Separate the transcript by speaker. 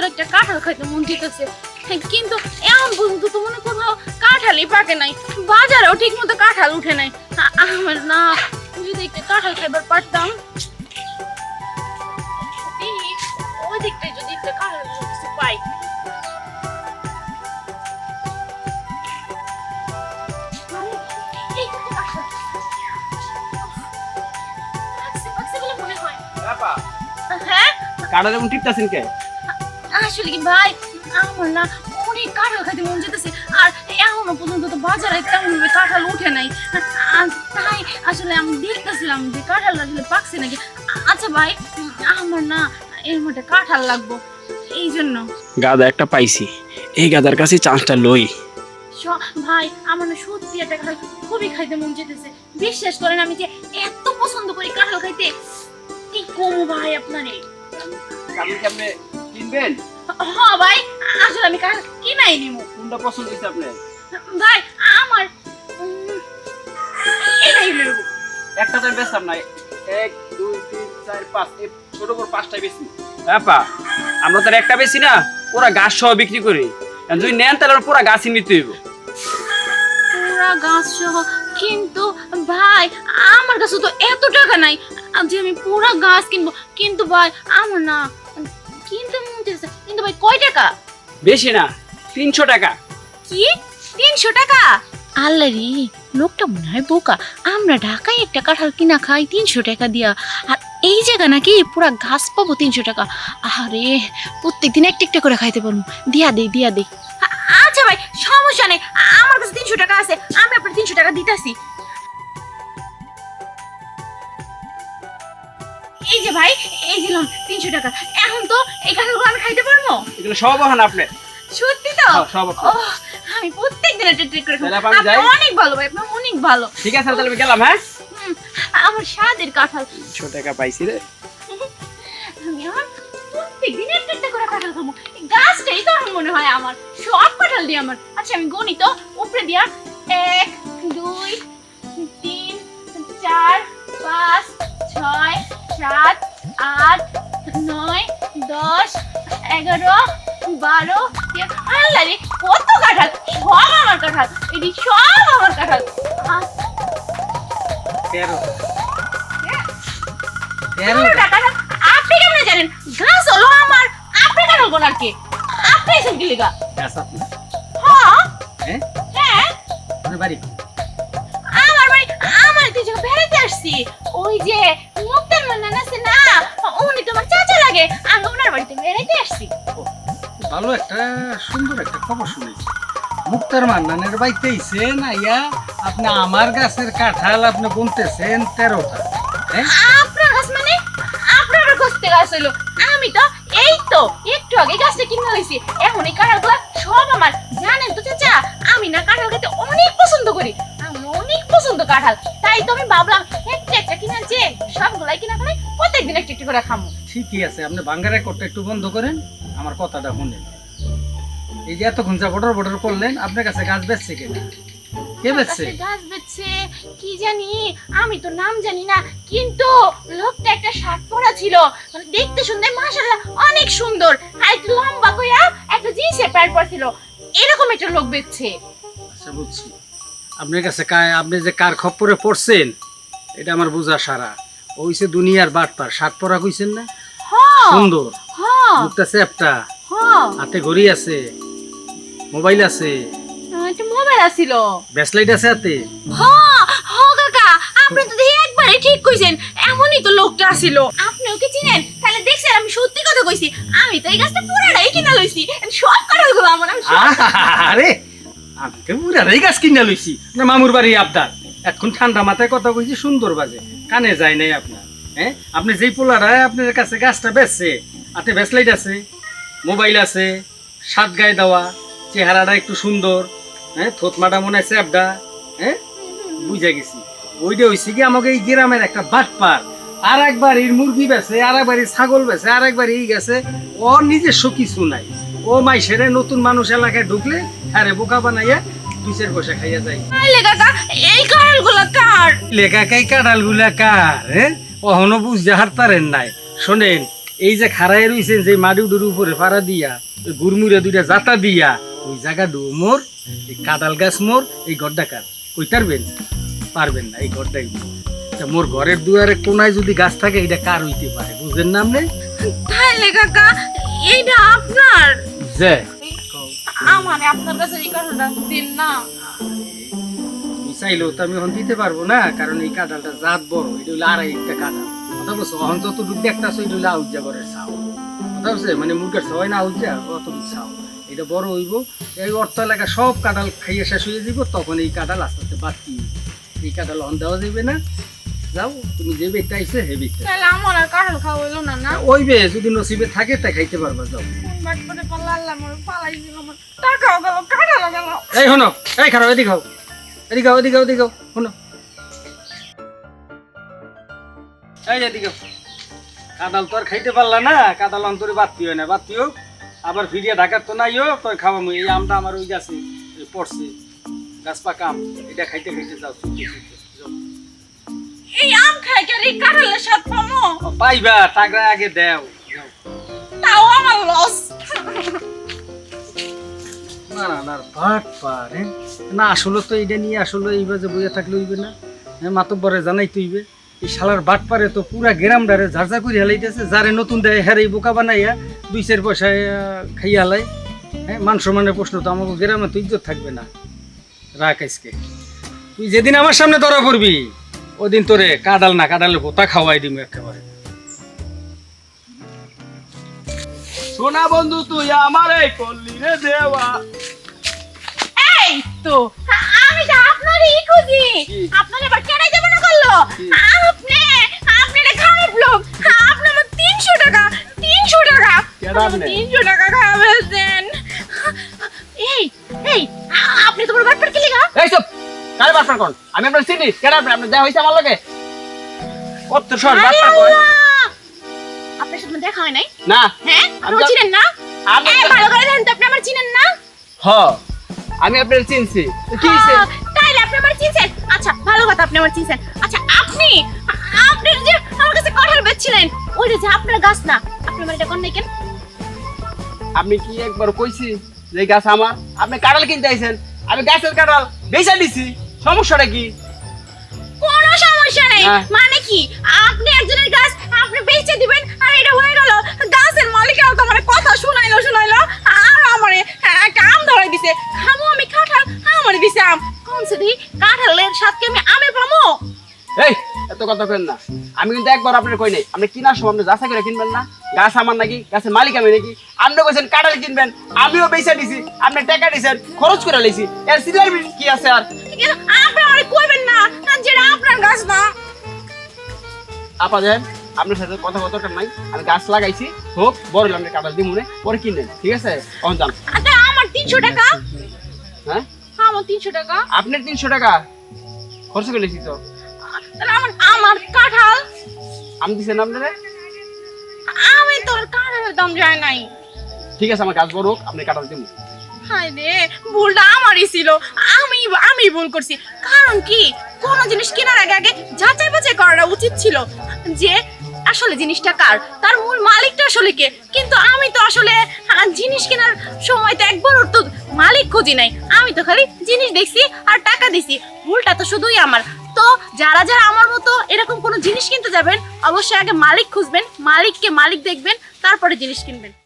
Speaker 1: ধরে একটা কাঁঠাল খাইতে মন চাইতেছে কিন্তু এমন পর্যন্ত তো মনে কোথাও কাঁঠালই পাকে নাই। বাজারেও ঠিক মতো কাঁঠাল উঠে নাই। আমার না যদি একটা কাঁঠাল খাইবার পারতাম। ওই দিকটায় যদি একটা কাঁঠাল কিছু পাই। এই কাঁঠাল। পাকছে, পাকছে বলে
Speaker 2: কাটা যেমন টিপতেছেন কে?
Speaker 1: আসলে কি ভাই? আমার না অনেক কাঁঠাল খাইতে মন যেতেছে আর এখনও পর্যন্ত তো বাজারে তেমন ভাবে কাঁঠাল উঠে নাই। তাই আসলে আমি দেখতেছিলাম যে কাঁঠাল আসলে পাকছে নাকি। আচ্ছা ভাই আমার না এর মধ্যে কাঁঠাল লাগবো এই জন্য।
Speaker 2: গাদা একটা পাইছি এই গাদার কাছে চান্সটা লই।
Speaker 1: স- ভাই আমার না সত্যি একটা কাঁঠাল খুবই খাইতে মন যেতেছে। বিশ্বাস করেন আমি যে এত পছন্দ করি কাঁঠাল খাইতে। কি কমু ভাই আপনারে?
Speaker 2: আপনি কিনবেন?
Speaker 1: হ্যাঁ ভাই আসলে আমি কিনাই নিবো
Speaker 2: কোনটা পছন্দ হয়েছে আপনার?
Speaker 1: ভাই আমার নেব
Speaker 2: একটা তো বেচলাম না। এক দুই তিন চার পাঁচ ছোট পাঁচটাই বেশি আপা আমরা তো আর একটা বেশি না পুরা গাছ সহ বিক্রি করি। যদি নেন তাহলে আমরা পুরা গাছই নিতে হইব।
Speaker 1: পুরা গাছ সহ কিন্তু ভাই আমার কাছে তো এত টাকা নাই। যে আমি পুরা গাছ কিনবো কিন্তু ভাই আমার না কিনতে চাইছে। কিন্তু ভাই কয় টাকা?
Speaker 2: বেশি না তিনশো টাকা।
Speaker 1: কি? তিনশো টাকা? আল্লাহ রে লোকটা মনে হয় বোকা। আমরা ঢাকায় একটা কাঁঠাল কিনা খাই তিনশো টাকা দিয়া। আর এই জায়গা নাকি পুরা ঘাস পাবো তিনশো টাকা। আরে প্রত্যেকদিন একটা একটা করে খাইতে পারব দিয়া দে দিয়া দে আ- আচ্ছা ভাই সমস্যা নেই। আমার কাছে তিনশো টাকা আছে আমি আপনার তিনশো টাকা দিতেছি। এই যে ভাই এই দিলাম তিনশো টাকা। এখন তো এই কাঁঠালগুলো আমি খাইতে পারব?
Speaker 2: এগুলো সব আপনি
Speaker 1: সত্যি তো?
Speaker 2: হ্যাঁ, সব
Speaker 1: আমি প্রত্যেক দিন ট্রিক করে। আপনি অনেক ভালো ভাই আপনি অনেক ভালো।
Speaker 2: ঠিক আছে তাহলে আমি গেলাম হ্যাঁ?
Speaker 1: আমার স্বাদের কাঁঠাল।
Speaker 2: তিনশো টাকা পাইছি রে।
Speaker 1: আমি আমার প্রত্যেক দিন একটা একটা করে কাঁঠাল খাব। গাছটাই তো আমার মনে হয় আমার সব কাঁঠাল দিয়ে আমার। আচ্ছা আমি গণি তো উপরে দিয়া সাত আট নয় দশ এগারো বারো আল্লাহ রে কত কাঁঠাল সব আমার কাঁঠাল এটি সব আমার কাঁঠাল।
Speaker 2: তেরো।
Speaker 1: টাকা আপনি কেমনে জানেন? হলো আমার আপনি কেন গোনার কে? আপনি এসব কি লেগা? হ্যাঁ।
Speaker 2: হ্যাঁ?
Speaker 1: হ্যাঁ।
Speaker 2: বাড়ি।
Speaker 1: আমার বাড়ি আমার যখন বেড়াতে আসছি। ওই যে লাগে আমি ওনার বাড়িতে বেড়াইতে আসছি।
Speaker 3: ভালো একটা সুন্দর একটা খবর শুনেছি। মুক্তার মান্নানের বাড়িতে আইছেন আইয়া আপনি আমার গাছের কাঁঠাল আপনি গুনতেছেন তেরোটা হ্যাঁ?
Speaker 1: আপনার গাছ মানে? আপনার গাছ থেকে গাছ হইল। আমি তো এই তো একটু আগে গাছটা কিনে হয়েছি এখন এই কাঁঠালগুলো সব আমার। জানেন তো চাচা আমি না কাঁঠাল খেতে অনেক পছন্দ করি। আমি অনেক পছন্দ কাঁঠাল। তাই তো আমি ভাবলাম একটা একটা কিনে যে সবগুলাই কিনা খাই প্রত্যেকদিন একটা একটু করে খামো।
Speaker 3: ঠিকই আছে আপনি বাঙ্গা রেকর্ডটা একটু বন্ধ করেন আমার কথাটা শুনেন। এই যে এতক্ষণ যা বটর বটর করলেন আপনার কাছে গাছ বেচছে কে কে বেচছে?
Speaker 1: গাছ বেচছে কি জানি আমি তো নাম জানি না কিন্তু লোকটা একটা শার্ট পরা ছিল। মানে দেখতে সুন্দর মাশাআল্লাহ অনেক সুন্দর আর একটু লম্বা কইরা একটা জিন্সের প্যান্ট পরছিল। এরকম একটা লোক বেচছে।
Speaker 3: আচ্ছা বুঝছি। আপনার কাছে আপনি যে কার খপ্পরে পড়ছেন এটা আমার বোঝা সারা। ওইসে দুনিয়ার বাটপার সাত পরা কইছেন না? সুন্দর। মুখটা চ্যাপটা হাতে ঘড়ি আছে। মোবাইল আছে।
Speaker 1: মোবাইল আছিল।
Speaker 3: ব্যাসলাইট আছে হাতে।
Speaker 1: কাকা আপনি তো দেখি একবারে ঠিক কইছেন। এমনই তো লোকটা আছিল। আপনি ওকে চিনেন? তাহলে দেখছেন আমি সত্যি কথা কইছি। আমি তো এই গাছটা পুরাটাই কিনা লইছি। সব কাটালগুলো আমার আমি
Speaker 3: আরে আমি তো পুরারাই গাছ কিনে লইছি। না মামুর বাড়ি আবদার। এখন ঠান্ডা মাথায় কথা কইছি সুন্দর বাজে। কানে যায় নাই আপনার। হ্যাঁ? আপনি যেই পোলারা আপনার কাছে গাছটা বেচছে হাতে ব্যাসলাইট আছে মোবাইল আছে সাত গায়ে দেওয়া চেহারাটা একটু সুন্দর হ্যাঁ? থতমাটা মনে আছে আবদা হ্যাঁ? বুঝে গেছি। ওইটা হইছে কি আমাকে এই গ্রামের একটা বাটপার আর একবার এর মুরগি বেছে আর একবার ছাগল বেছে আর একবার এই গেছে ওর নিজস্ব কিছু নাই। ও মাই মাইসেরে নতুন মানুষ এলাকায় ঢুকলে আরে বোকা বানাইয়া দুই চার পয়সা খাইয়া যায়।
Speaker 1: এই কাটালগুলো কার
Speaker 3: লেখা কাই কাঁঠালগুলা কার হ্যাঁ? অহনো বুঝতে হারতারেন নাই। শোনেন এই যে খাড়াই রইছেন যে মাডু ডুর উপরে ফাড়া দিয়া গুরমুরে দুইটা জাতা দিয়া ওই জায়গা ডু মোর এই কাঁদাল গাছ মোর এই গড্ডা কার? কই পারবেন? পারবেন না এই গড্ডাই মোর। তা মোর ঘরের দুয়ারে কোনায় যদি গাছ থাকে এটা কার হইতে পারে? বুঝলেন না আপনি?
Speaker 1: তাইলে কাকা এইটা আপনার।
Speaker 3: যে।
Speaker 1: আমার আপনার কাছে এই কাঁঠালটা দিন না।
Speaker 3: চাইলেও তো আমি এখন দিতে পারব না কারণ এই কাঁঠালটা জাত বড় এটা হলো আড়াই একটা কাঁঠাল। কথা বলছো? এখন যতটুকু একটা আছে এটা হলো আউজা ঘরের চাও কথা বলছে? মানে মুরগের সবাই না আউজা অতটুকু চাও এটা বড় হইব এই অর্থ এলাকা সব কাঁঠাল খাইয়ে শেষ হয়ে যাব তখন এই কাঁঠাল আস্তে আস্তে বাদ হইবে। এই কাঁঠাল অন দেওয়া যাবে না। যাও তুমি যে বেগটা আইসে হে বেগটা
Speaker 1: তাহলে আমার আর কাঁঠাল খাওয়া হইল না না?
Speaker 3: ওই বে যদি নসিবে থাকে তা খাইতে পারবা যাও।
Speaker 1: বাট করে পাল্লা আল্লাহ পালাই দিল আমার টাকাও গেল কাঁঠালও গেল।
Speaker 3: এই শোনো এই খারাপ এদিকে খাও এদিকে এদিকে এদিকে শোনো। এই এদিকে কাদাল তো আর খাইতে পারলা না কাদাল অন্তরে বাত্তি হয় না। বাত্তি হোক আবার ফিরিয়ে ঢাকার তো নাই হোক তোর খাওয়া মুই এই আমটা আমার ওই গাছে পড়ছে। গাছ পাকা আম এটা খাইতে খাইতে যাও
Speaker 1: এই আম খাই কে এই কাঁঠালের স্বাদ পামো?
Speaker 3: পাইবা টাকা আগে দেও
Speaker 1: তাও আমার লস।
Speaker 3: না পাট পার না, আসলে তো এইটা নিয়ে আসলে এইবার যে বইয়া থাকলে হইবে না। হ্যাঁ মাতব্বরে জানাই তুইবে এই শালার বাট পারে তো পুরা গ্রাম ডারে ঝাড়ঝা করে হেলাইতেছে যারে নতুন দেয় এই বোকা বানাইয়া দুই চার পয়সায় খাইয়া হালাই হ্যাঁ মান সম্মানের প্রশ্ন তো আমাকে গ্রামে তো ইজ্জত থাকবে না। রাখ আজকে। তুই যেদিন আমার সামনে ধরা পড়বি, ওদিন তোরে কাদাল না, কাদালের ভোতা খাওয়াই দিব একেবারে।
Speaker 2: সোনা বন্ধু তুই আমারে করলি রে দেওয়া।
Speaker 1: এই তো আমি তো আপনারই খুঁজি। আপনার এবার কেন যাবে না করল? আপনি আপনি একটা খারাপ লোক। আপনি আমার তিনশো টাকা তিনশো টাকা।
Speaker 2: কেন আপনি?
Speaker 1: তিনশো টাকা খাওয়া ফেলছেন। এই এই আপনি তোমার বাটপার কি
Speaker 2: এই সব কারে বাসন কোন? আমি আপনার চিনি কেন আপনি? আপনার দেখা হইছে আমার লগে। কত সর কই
Speaker 1: আল্লাহ! আপনার সাথে দেখা হয় নাই?
Speaker 2: না।
Speaker 1: হ্যাঁ? আপনি চিনেন না?
Speaker 2: আমি
Speaker 1: ভালো করে জানেন তো আপনি আমার চিনেন না?
Speaker 2: হ আমি আপনার চিনছি। কি হইছে?
Speaker 1: তাইলে আপনি আমার চিনছেন? আচ্ছা ভালো কথা আপনি আমার চিনছেন। আচ্ছা আপনি আপনি যে আমার কাছে কাঁঠাল বেচছিলেন ওইটা যে আপনার গাছ না আপনি আমার এটা কোন নাই কেন
Speaker 2: আপনি কি একবার কইছি যে গাছ আমার? আপনি কাঁঠাল কিনতে আইছেন। আমি গাছের কাঁঠাল বেচা দিছি। সমস্যাটা কি?
Speaker 1: কোনো সমস্যা নেই।
Speaker 2: হ্যাঁ।
Speaker 1: মানে কি? আপনি একজনের গাছ আপনি বেচে দিবেন আর এটা হয়ে গেল। গাছের মালিকেও তো আমার কথা শুনাইলো শুনাইলো আর আমার একটা আম ধরাই দিছে। খামো আমি কাঁঠাল আমার দিছে আম। কোন সে দি কাঁঠালের সাথে আমি আমে পামো?
Speaker 2: এই এত কথা কেন না। আমি কিন্তু একবার আপনার কই নাই আপনি কিনার সময় আপনি যাচাই করে কিনবেন না? গাছ আমার নাকি গাছের মালিক আমি নাকি? আপনি কইছেন কাঁঠাল কিনবেন আমিও বেচা দিছি আপনি টাকা দিছেন খরচ করে লাইছি। এর সিলার কি আছে আর?
Speaker 1: আপনি আমার কইবেন না যেটা আপনার গাছ না।
Speaker 2: আপা দেন। আপনার সাথে কথা কথা নাই। আমি গাছ লাগাইছি হোক বড় হলে আপনি কাঁঠাল দিমুনে পরে কিনলেন ঠিক আছে? কখন যান
Speaker 1: আচ্ছা আমার তিনশো টাকা?
Speaker 2: হ্যাঁ?
Speaker 1: আমার তিনশো টাকা?
Speaker 2: আপনার তিনশো টাকা? খরচ করে লেছি তো।
Speaker 1: আমার আমার কাঁঠাল?
Speaker 2: আমি দিছেন আপনারা?
Speaker 1: আমি তোর কাঁঠালের দাম যায় নাই।
Speaker 2: ঠিক আছে আমার গাছ বড় হোক আপনি কাঁঠাল দিমু।
Speaker 1: হায় রে ভুলটা আমারই ছিল। আমি আমি ভুল করছি। কারণ কি? কোন জিনিস কেনার আগে আগে যাচাই বাছাই করাটা উচিত ছিল। যে আসলে জিনিসটা কার? তার মূল মালিকটা আসলে কে? কিন্তু আমি তো আসলে আহ, জিনিস কেনার সময় তো একবার তো মালিক খুঁজি নাই। আমি তো খালি জিনিস দেখছি আর টাকা দিছি। ভুলটা তো শুধুই আমার। তো যারা যারা আমার মতো এরকম কোনো জিনিস কিনতে যাবেন অবশ্যই আগে মালিক খুঁজবেন মালিককে মালিক দেখবেন তারপরে জিনিস কিনবেন।